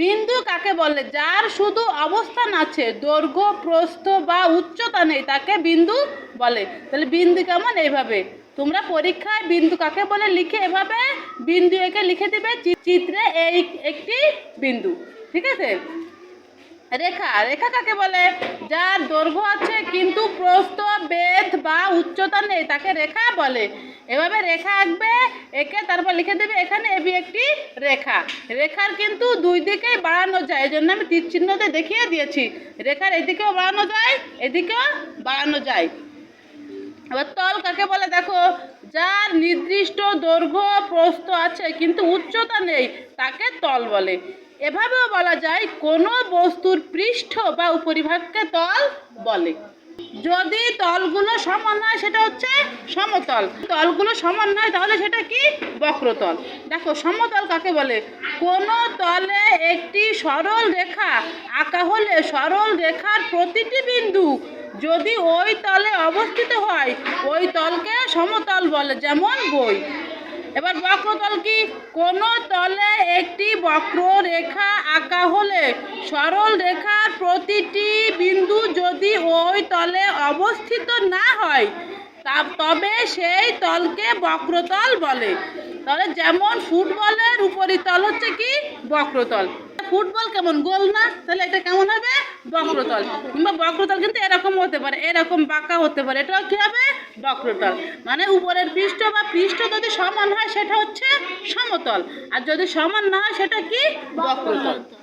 বিন্দু কাকে বলে? যার শুধু অবস্থান আছে, দৈর্ঘ্য, প্রস্থ বা উচ্চতা নেই, তাকে বিন্দু বলে। তাহলে বিন্দু কেমন? এইভাবে। তোমরা পরীক্ষায় বিন্দু কাকে বলে লিখে এভাবে বিন্দু একে লিখে দিবে চিত্রে এই একটি বিন্দু। ঠিক আছে? রেখা রেখা কাকে বলে? যার দৈর্ঘ্য আছে কিন্তু প্রস্থ, বেধ বা উচ্চতা নেই, তাকে রেখা বলে। এভাবে রেখা আঁকবে, একে তারপর লিখে দেবে, এখানে এবি একটি রেখা। রেখার কিন্তু দুই দিকেই বাড়ানো যায় এই জন্য আমি তীর চিহ্নতে দেখিয়ে দিয়েছি। রেখার এদিকেও বাড়ানো যায়, এদিকেও বাড়ানো যায়। এবার তল কাকে বলে দেখো? যার নির্দিষ্ট দৈর্ঘ্য, প্রস্থ আছে, কিন্তু উচ্চতা নেই, তাকে তল বলে। এভাবেও বলা যায়, কোনো বস্তুর পৃষ্ঠ বা উপরিভাগকে তল বলে। যদি তলগুলো সমান হয়, সেটা হচ্ছে সমতল। তলগুলো সমান নয়, তাহলে সেটা কি? বক্রতল। দেখো, সমতল কাকে বলে? কোনো তলে একটি সরল রেখা আঁকা হলে সরল রেখার প্রতিটি বিন্দু যদি ওই তলে অবস্থিত হয়, ওই তলকে সমতল বলে, যেমন বই। এবার বক্রতল কি? কোনো তলে একটি বক্র রেখা আঁকা হলে সরল রেখার প্রতিটি বিন্দু যদি তলে অবস্থিত না হয় তবে সেই তলকে বক্রতল বলে। তাহলে যেমন ফুটবলের উপরিতল হচ্ছে কি? বক্রতল। ফুটবল কেমন? গোল না? তাহলে এটা কেমন হবে? বক্রতল। কিংবা বক্রতল কিন্তু এরকম হতে পারে, এরকম বাঁকা হতে পারে। এটাও কি হবে? বক্রতল। মানে উপরের পৃষ্ঠ বা পৃষ্ঠ যদি সমান হয়, সেটা হচ্ছে সমতল। আর যদি সমান না হয়, সেটা কি? বক্রতল।